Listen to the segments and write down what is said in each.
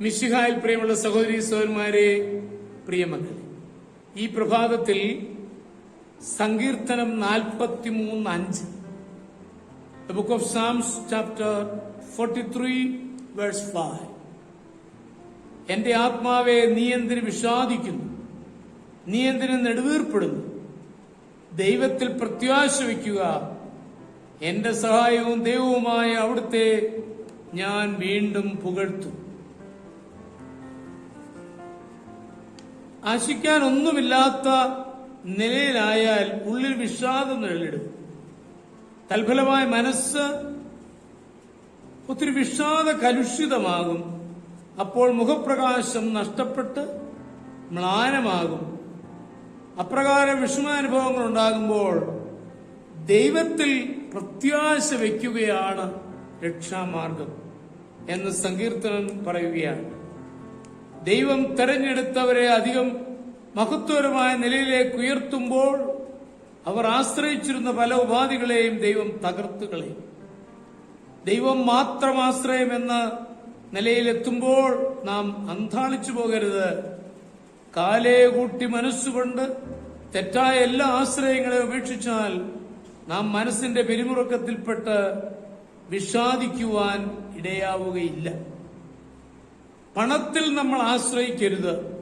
മിശിഹായിൽ പ്രിയമുള്ള സഹോദരി സഹോദരന്മാരെ പ്രിയമക്കളെ ഈ പ്രഭാതത്തിൽ സങ്കീർത്തനം നാൽപ്പത്തി മൂന്ന് അഞ്ച്. Book of Psalms chapter forty three verse five എന്റെ ആത്മാവെ നീ എന്തിന് വിഷാദിക്കുന്നു? നീ എന്തിന് നെടുവീർപ്പെടുന്നു? ദൈവത്തിൽ പ്രത്യാശ വയ്ക്കുക. എന്റെ സഹായവും ദൈവവുമായ അവിടുത്തെ ഞാൻ വീണ്ടും പുകഴ്ത്തും. ആശിക്കാൻ ഒന്നുമില്ലാത്ത നിലയിലായാൽ ഉള്ളിൽ വിഷാദം നിഴലിടും. തൽഫലമായ മനസ്സ് ഒത്തിരി വിഷാദ കലുഷിതമാകും. അപ്പോൾ മുഖപ്രകാശം നഷ്ടപ്പെട്ട് മ്ലാനമാകും. അപ്രകാരം വിഷമാനുഭവങ്ങൾ ഉണ്ടാകുമ്പോൾ ദൈവത്തിൽ പ്രത്യാശ വയ്ക്കുകയാണ് രക്ഷാമാർഗം എന്ന് സങ്കീർത്തനൻ പറയുകയാണ്. ദൈവം തെരഞ്ഞെടുത്തവരെ അധികം മഹത്വപരമായ നിലയിലേക്ക് ഉയർത്തുമ്പോൾ അവർ ആശ്രയിച്ചിരുന്ന പല ഉപാധികളെയും ദൈവം തകർത്തുകളെ ദൈവം മാത്രം ആശ്രയമെന്ന നിലയിലെത്തുമ്പോൾ നാം അന്താളിച്ചു പോകരുത്. കാലേ കൂട്ടി മനസ്സുകൊണ്ട് തെറ്റായ എല്ലാ ആശ്രയങ്ങളെ ഉപേക്ഷിച്ചാൽ നാം മനസ്സിന്റെ പെരുമുറക്കത്തിൽപ്പെട്ട് വിഷാദിക്കുവാൻ ഇടയാവുകയില്ല. പണത്തിൽ നമ്മൾ ആശ്രയിക്കരുത്.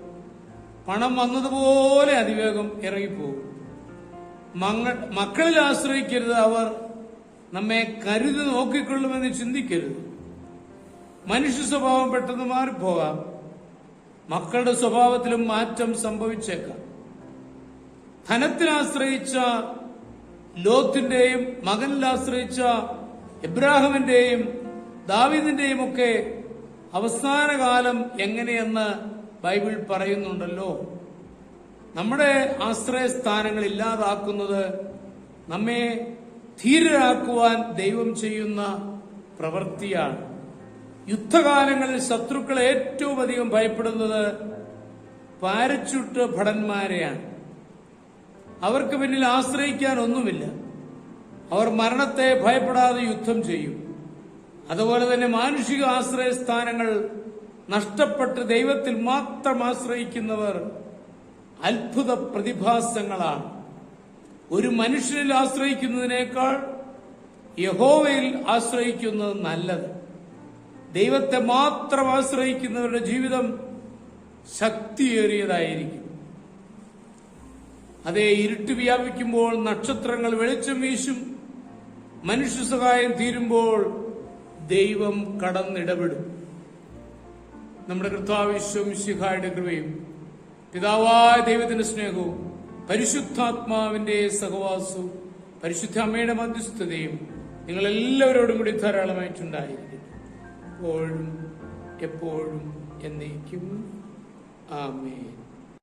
പണം വന്നതുപോലെ അതിവേഗം ഇറങ്ങിപ്പോകും. മക്കളിൽ ആശ്രയിക്കരുത് അവർ. നമ്മെ കരുതി നോക്കിക്കൊള്ളുമെന്ന് ചിന്തിക്കരുത്. മനുഷ്യ സ്വഭാവം പെട്ടെന്ന് മാറിപ്പോകാം. മക്കളുടെ സ്വഭാവത്തിലും മാറ്റം സംഭവിച്ചേക്കാം. ധനത്തിനാശ്രയിച്ച ലോത്തിന്റെയും മകനിൽ ആശ്രയിച്ച ഇബ്രാഹിമിന്റെയും ദാവീദിന്റെയും ഒക്കെ അവസാന കാലം എങ്ങനെയെന്ന് ബൈബിൾ പറയുന്നുണ്ടല്ലോ? നമ്മുടെ ആശ്രയസ്ഥാനങ്ങൾ ഇല്ലാതാക്കുന്നത് നമ്മെ ധീരരാക്കുവാൻ ദൈവം ചെയ്യുന്ന പ്രവൃത്തിയാണ്. യുദ്ധകാലങ്ങളിൽ ശത്രുക്കൾ ഏറ്റവും അധികം ഭയപ്പെടുന്നത് പാരച്യൂട്ട് ഭടന്മാരെയാണ്. അവർക്ക് പിന്നിൽ ആശ്രയിക്കാൻ ഒന്നുമില്ല. അവർ മരണത്തെ ഭയപ്പെടാതെ യുദ്ധം ചെയ്യും. അതുപോലെ തന്നെ മാനുഷിക ആശ്രയസ്ഥാനങ്ങൾ നഷ്ടപ്പെട്ട് ദൈവത്തിൽ മാത്രം ആശ്രയിക്കുന്നവർ അത്ഭുത പ്രതിഭാസങ്ങളാണ്. ഒരു മനുഷ്യനിൽ ആശ്രയിക്കുന്നതിനേക്കാൾ യഹോവയിൽ ആശ്രയിക്കുന്നത് നല്ലത്. ദൈവത്തെ മാത്രം ആശ്രയിക്കുന്നവരുടെ ജീവിതം ശക്തിയേറിയതായിരിക്കും. അതേ ഇരുട്ട് വ്യാപിക്കുമ്പോൾ നക്ഷത്രങ്ങൾ വെളിച്ചം വീശും മനുഷ്യ സഹായം തീരുമ്പോൾ ദൈവം കടന്നിടപെടും. നമ്മുടെ കർത്താവിശ്വം ശിഖായുടെ കൃപയും പിതാവായ ദൈവത്തിന്റെ സ്നേഹവും പരിശുദ്ധാത്മാവിന്റെ സഹവാസവും പരിശുദ്ധ അമ്മയുടെ മധ്യസ്ഥതയും നിങ്ങളെല്ലാവരോടും കൂടി ധാരാളമായിട്ടുണ്ടായിരിക്കും. എപ്പോഴും എപ്പോഴും എന്നേക്കും. ആമേൻ.